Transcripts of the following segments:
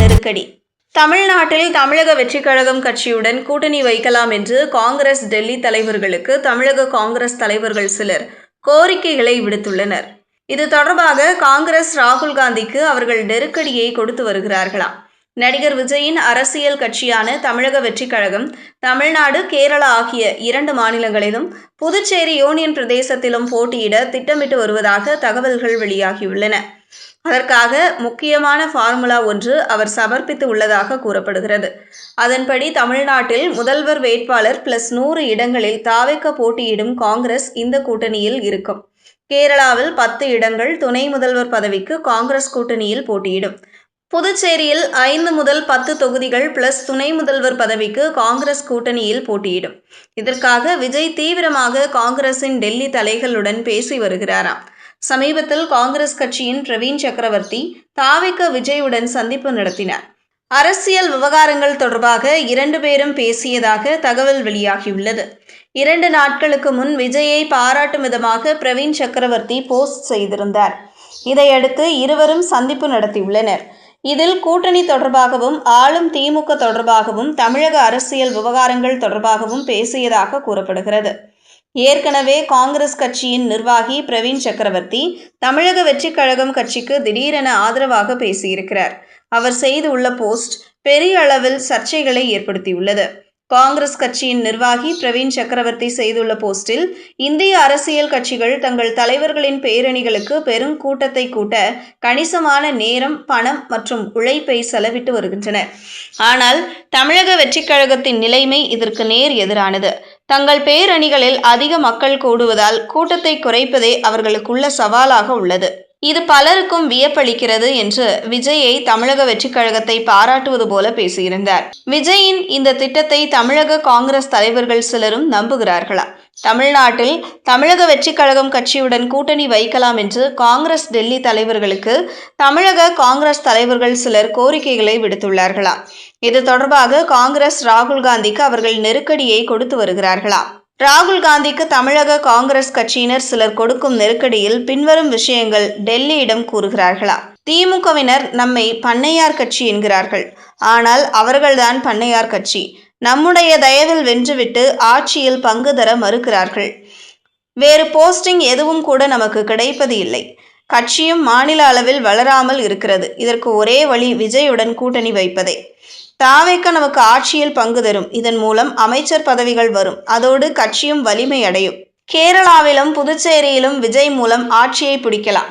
நெருக்கடி. தமிழ்நாட்டில் தமிழக வெற்றிக் கழகம் கட்சியுடன் கூட்டணி வைக்கலாம் என்று காங்கிரஸ் டெல்லி தலைவர்களுக்கு தமிழக காங்கிரஸ் தலைவர்கள் சிலர் கோரிக்கைகளை விடுத்துள்ளனர். இது தொடர்பாக காங்கிரஸ் ராகுல் காந்திக்கு அவர்கள் நெருக்கடியை கொடுத்து வருகிறார்களாம். நடிகர் விஜயின் அரசியல் கட்சியான தமிழக வெற்றிக் கழகம் தமிழ்நாடு கேரளா ஆகிய இரண்டு மாநிலங்களிலும் புதுச்சேரி யூனியன் பிரதேசத்திலும் போட்டியிட திட்டமிட்டு வருவதாக தகவல்கள் வெளியாகியுள்ளன. அதற்காக முக்கியமான ஃபார்முலா ஒன்று அவர் சமர்ப்பித்து உள்ளதாக கூறப்படுகிறது. அதன்படி தமிழ்நாட்டில் முதல்வர் வேட்பாளர் பிளஸ் நூறு இடங்களில் தாவைக்க போட்டியிடும் காங்கிரஸ் இந்த கூட்டணியில் இருக்கும். கேரளாவில் பத்து இடங்கள் துணை முதல்வர் பதவிக்கு காங்கிரஸ் கூட்டணியில் போட்டியிடும். புதுச்சேரியில் ஐந்து முதல் பத்து தொகுதிகள் பிளஸ் துணை முதல்வர் பதவிக்கு காங்கிரஸ் கூட்டணியில் போட்டியிடும். இதற்காக விஜய் தீவிரமாக காங்கிரசின் டெல்லி தலைகளுடன் பேசி வருகிறாராம். சமீபத்தில் காங்கிரஸ் கட்சியின் பிரவீன் சக்கரவர்த்தி தாவிக்க விஜயுடன் சந்திப்பு நடத்தினார். அரசியல் விவகாரங்கள் தொடர்பாக இரண்டு பேரும் பேசியதாக தகவல் வெளியாகியுள்ளது. இரண்டு நாட்களுக்கு முன் விஜயை பாராட்டும் விதமாக பிரவீன் சக்கரவர்த்தி போஸ்ட் செய்திருந்தார். இதையடுத்து இருவரும் சந்திப்பு நடத்தியுள்ளனர். இதில் கூட்டணி தொடர்பாகவும் ஆளும் திமுக தொடர்பாகவும் தமிழக அரசியல் விவகாரங்கள் தொடர்பாகவும் பேசியதாக கூறப்படுகிறது. ஏற்கனவே காங்கிரஸ் கட்சியின் நிர்வாகி பிரவீன் சக்கரவர்த்தி தமிழக வெற்றிக் கழகம் கட்சிக்கு திடீரென ஆதரவாக பேசியிருக்கிறார். அவர் செய்துள்ள போஸ்ட் பெரிய அளவில் சர்ச்சைகளை ஏற்படுத்தியுள்ளது. காங்கிரஸ் கட்சியின் நிர்வாகி பிரவீன் சக்கரவர்த்தி செய்துள்ள போஸ்டில் இந்திய அரசியல் கட்சிகள் தங்கள் தலைவர்களின் பேரணிகளுக்கு பெரும் கூட்டத்தை கூட்ட கணிசமான நேரம் பணம் மற்றும் உழைப்பை செலவிட்டு வருகின்றனர் ஆனால் தமிழக வெற்றிக் கழகத்தின் நிலைமை இதற்கு நேர் எதிரானது. தங்கள் பேரணிகளில் அதிக மக்கள் கூடுவதால் கூட்டத்தை குறைப்பதே அவர்களுக்குள்ள சவாலாக உள்ளது. இது பலருக்கும் வியப்பளிக்கிறது என்று விஜயை தமிழக வெற்றிக் கழகத்தை பாராட்டுவது போல பேசியிருந்தார். விஜயின் இந்த திட்டத்தை தமிழக காங்கிரஸ் தலைவர்கள் சிலரும் நம்புகிறார்களா? தமிழ்நாட்டில் தமிழக வெற்றிக் கழகம் கட்சியுடன் கூட்டணி வைக்கலாம் என்று காங்கிரஸ் டெல்லி தலைவர்களுக்கு தமிழக காங்கிரஸ் தலைவர்கள் சிலர் கோரிக்கைகளை விடுத்துள்ளார்களாம் இது தொடர்பாக காங்கிரஸ் ராகுல் காந்திக்கு அவர்கள் நெருக்கடியை கொடுத்து வருகிறார்களாம் ராகுல் காந்திக்கு தமிழக காங்கிரஸ் கட்சியினர் சிலர் கொடுக்கும் நெருக்கடியில் பின்வரும் விஷயங்கள் டெல்லியிடம் கூறுகிறார்களா? திமுகவினர் நம்மை பண்ணையார் கட்சி என்கிறார்கள். ஆனால் அவர்கள்தான் பண்ணையார் கட்சி. நம்முடைய தயவில் வென்றுவிட்டு ஆட்சியில் பங்கு தர மறுக்கிறார்கள். வேறு போஸ்டிங் எதுவும் கூட நமக்கு கிடைப்பது இல்லை. கட்சியும் மாநில அளவில் வளராமல் இருக்கிறது. இதற்கு ஒரே வழி விஜயுடன் கூட்டணி வைப்பதே. தாவேக்க நமக்கு ஆட்சியில் பங்கு தரும். இதன் மூலம் அமைச்சர் பதவிகள் வரும். அதோடு கட்சியும் வலிமை அடையும். கேரளாவிலும் புதுச்சேரியிலும் விஜய் மூலம் ஆட்சியை பிடிக்கலாம்.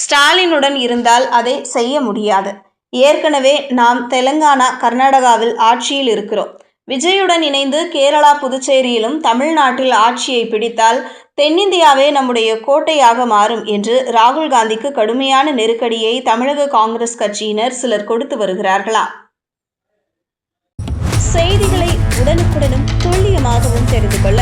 ஸ்டாலினுடன் இருந்தால் அதை செய்ய முடியாது. ஏற்கனவே நாம் தெலங்கானா கர்நாடகாவில் ஆட்சியில் இருக்கிறோம். விஜயுடன் இணைந்து கேரளா புதுச்சேரியிலும் தமிழ்நாட்டில் ஆட்சியை பிடித்தால் தென்னிந்தியாவே நம்முடைய கோட்டையாக மாறும் என்று ராகுல் காந்திக்கு கடுமையான நெருக்கடியை தமிழக காங்கிரஸ் கட்சியினர் சிலர் கொடுத்து வருகிறார்களா? செய்திகளை உடனுக்குடனும் துல்லியமாகவும் தெரிந்து கொள்ள